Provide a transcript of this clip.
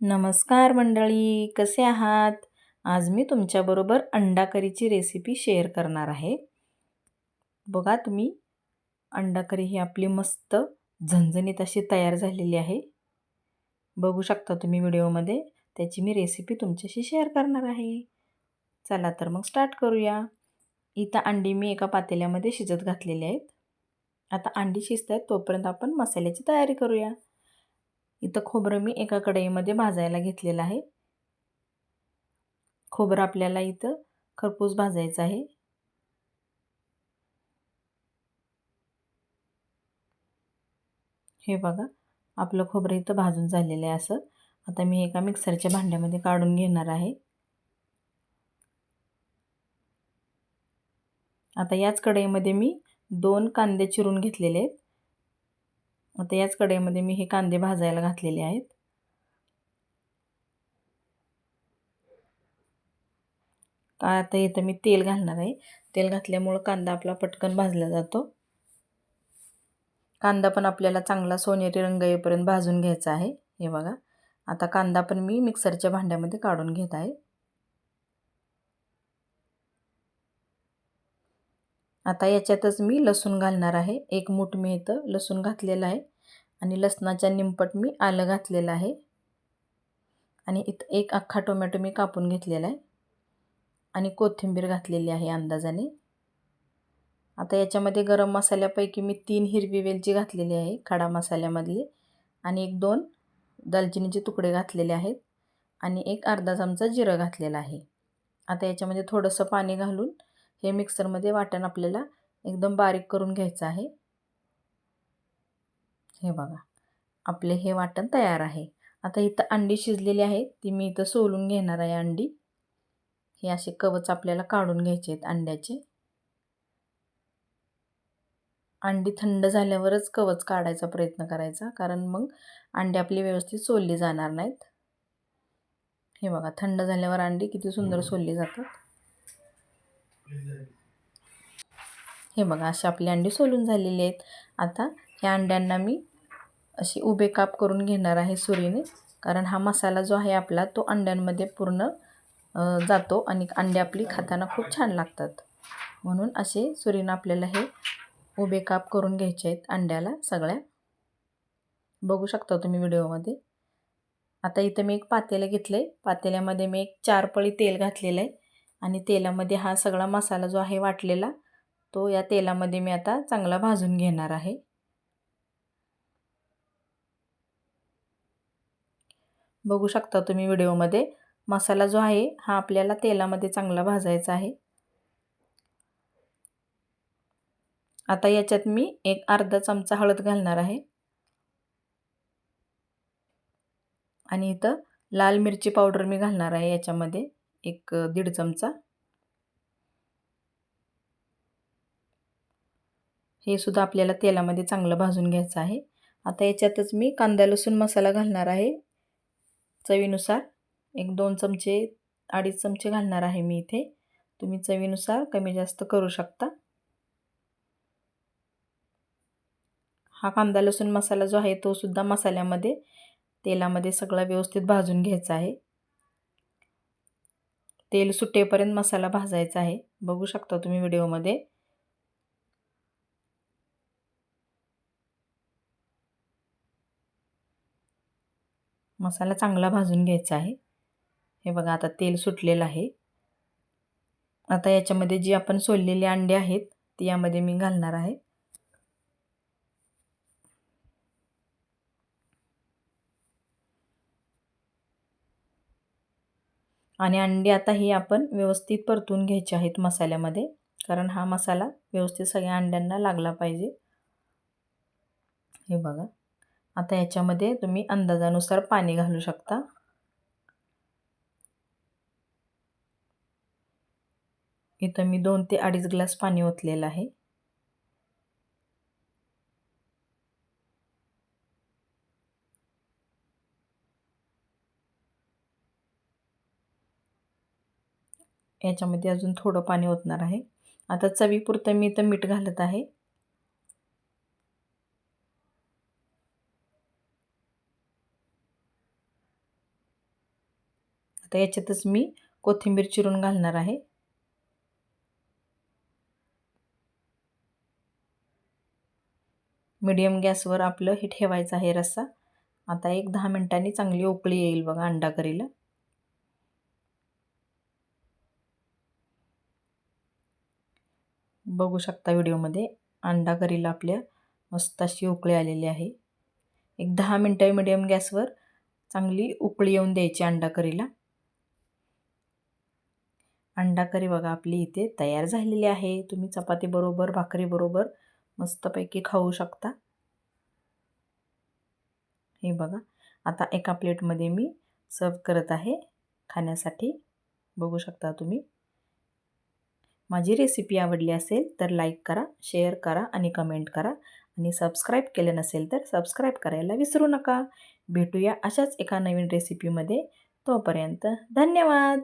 नमस्कार मंडळी कसे आहात? आज मी तुमच्याबरोबर अंडा करीची रेसिपी शेअर करणार आहे. बघा तुम्ही अंडा करी ही आपली मस्त झणझणीत अशी तयार झालेली आहे. बघू शकता तुम्ही व्हिडिओमध्ये त्याची मी रेसिपी तुमच्याशी शेअर करणार आहे. चला तर मग स्टार्ट करूया. इथं अंडी मी एका पातेल्यामध्ये शिजत घातलेली आहेत. आता अंडी शिजत आहेत तोपर्यंत आपण मसाल्याची तयारी करूया. इथं खोबरं मी एका कढईमध्ये भाजायला घेतलेलं आहे. खोबरं आपल्याला इथं खरपूस भाजायचं आहे. हे बघा आपलं खोबरं इथं भाजून झालेलं आहे असं. आता मी एका मिक्सरच्या भांड्यामध्ये काढून घेणार आहे. आता याच कढईमध्ये मी दोन कांदे चिरून घेतलेले आहेत. आता याच कढईमध्ये मी हे कांदे भाजायला घातलेले आहेत. का आता इथं मी तेल घालणार आहे. तेल घातल्यामुळं कांदा आपला पटकन भाजला जातो. कांदा पण आपल्याला चांगला सोनेरी रंग येईपर्यंत भाजून घ्यायचा आहे. हे बघा. आता कांदा पण मी मिक्सरच्या भांड्यामध्ये काढून घेत आहे. आता याच्यातच मी लसूण घालणार आहे. एक मूठ मी इथं लसूण घातलेलं आहे. आणि लसणाच्या निंपट मी आलं घातलेलं आहे. आणि इथं एक अख्खा टोमॅटो मी कापून घेतलेला आहे. आणि कोथिंबीर घातलेली आहे अंदाजाने. आता याच्यामध्ये गरम मसाल्यापैकी मी तीन हिरवी वेलची घातलेली आहे खडा मसाल्यामधली. आणि एक दोन दालचिनीचे तुकडे घातलेले आहेत. आणि एक अर्धा चमचा जिरं घातलेला आहे. आता याच्यामध्ये थोडंसं पाणी घालून हे मिक्सरमध्ये वाटण आपल्याला एकदम बारीक करून घ्यायचं आहे. हे बघा आपले हे वाटण तयार आहे. आता इथं अंडी शिजलेली आहे ती मी इथं सोलून घेणार आहे अंडी. हे असे कवच आपल्याला काढून घ्यायचे आहेत अंड्याचे. अंडी थंड झाल्यावरच कवच काढायचा प्रयत्न करायचा कारण मग अंडी आपली व्यवस्थित सोलली जाणार नाहीत. हे बघा थंड झाल्यावर अंडी किती सुंदर सोलली जातात. हे बघा अशी आपली अंडी सोलून झालेली आहेत. आता ह्या अंड्यांना मी अशी उभे काप करून घेणार आहे सुरीने कारण हा मसाला जो आहे आपला तो अंड्यांमध्ये पूर्ण जातो आणि अंडे आपली खाताना खूप छान लागतात. म्हणून असे सुरीनं आपल्याला हे उभे काप करून घ्यायचे आहेत अंड्याला सगळ्या. बघू शकता तुम्ही व्हिडिओमध्ये. आता इथं मी एक पातेलं घेतलं आहे पातेल्यामध्ये मी एक चार पळी तेल घातलेलं आहे. आणि तेलामध्ये हा सगळा मसाला जो आहे वाटलेला तो या तेलामध्ये मी आता चांगला भाजून घेणार आहे. बघू शकता तुम्ही व्हिडिओमध्ये मसाला जो आहे हा आपल्याला तेलामध्ये चांगला भाजायचा आहे. आता याच्यात मी एक अर्धा चमचा हळद घालणार आहे. आणि इथं लाल मिरची पावडर मी घालणार आहे याच्यामध्ये. एक दीड चमचा. हे सुद्धा आपल्याला तेलामध्ये चांगलं भाजून घ्यायचं आहे. आता याच्यातच मी कांदा लसूण मसाला घालणार आहे. चवीनुसार एक दोन चमचे अडीच चमचे घालणार आहे मी इथे. तुम्ही चवीनुसार कमी जास्त करू शकता. हा कांदा लसूण मसाला जो आहे तो सुद्धा मसाल्यामध्ये तेलामध्ये सगळा व्यवस्थित भाजून घ्यायचा आहे. तेल सुटेपर्यंत मसाला भाजायचा आहे. बघू शकता तुम्ही व्हिडिओमध्ये. मसाला चांगला भाजून घ्यायचा आहे. हे बघा आता तेल सुटलेलं आहे. आता याच्यामध्ये जी आपण सोललेली अंडी आहेत ती यामध्ये मी घालणार आहे. आणि अंडी आता ही आपण व्यवस्थित परतून घ्यायचे आहेत मसाल्यामध्ये कारण हा मसाला व्यवस्थित सगळ्या अंड्यांना लागला पाहिजे. हे बघा आता याच्यामध्ये तुम्ही अंदाजानुसार पाणी घालू शकता. इथं मी दोन ते अडीच ग्लास पाणी ओतलेलं आहे. याच्यामध्ये अजून थोडं पाणी ओतणार आहे. आता चवीपुरतं मी इथं मीठ घालत आहे. आता याच्यातच मी कोथिंबीर चिरून घालणार आहे. मीडियम गॅसवर आपलं हे ठेवायचं आहे रस्सा. आता एक दहा मिनटांनी चांगली उकळी येईल बघा अंडा करीला बघू शकता व्हिडिओमध्ये. अंडा करीला आपल्या मस्त अशी उकळी आलेली आहे. एक दहा मिनटं मिडियम गॅसवर चांगली उकळी येऊन द्यायची अंडा करीला. अंडा करी बघा आपली इथे तयार झालेली आहे. तुम्ही चपातीबरोबर भाकरीबरोबर मस्तपैकी खाऊ शकता. हे बघा आता एका प्लेटमध्ये मी सर्व करत आहे खाण्यासाठी. बघू शकता तुम्ही. माझी रेसिपी आवडली असेल तर लाईक करा शेअर करा आणि कमेंट करा. आणि सबस्क्राईब केलं नसेल तर सबस्क्राईब करायला विसरू नका. भेटूया अशाच एका नवीन रेसिपीमध्ये तोपर्यंत धन्यवाद!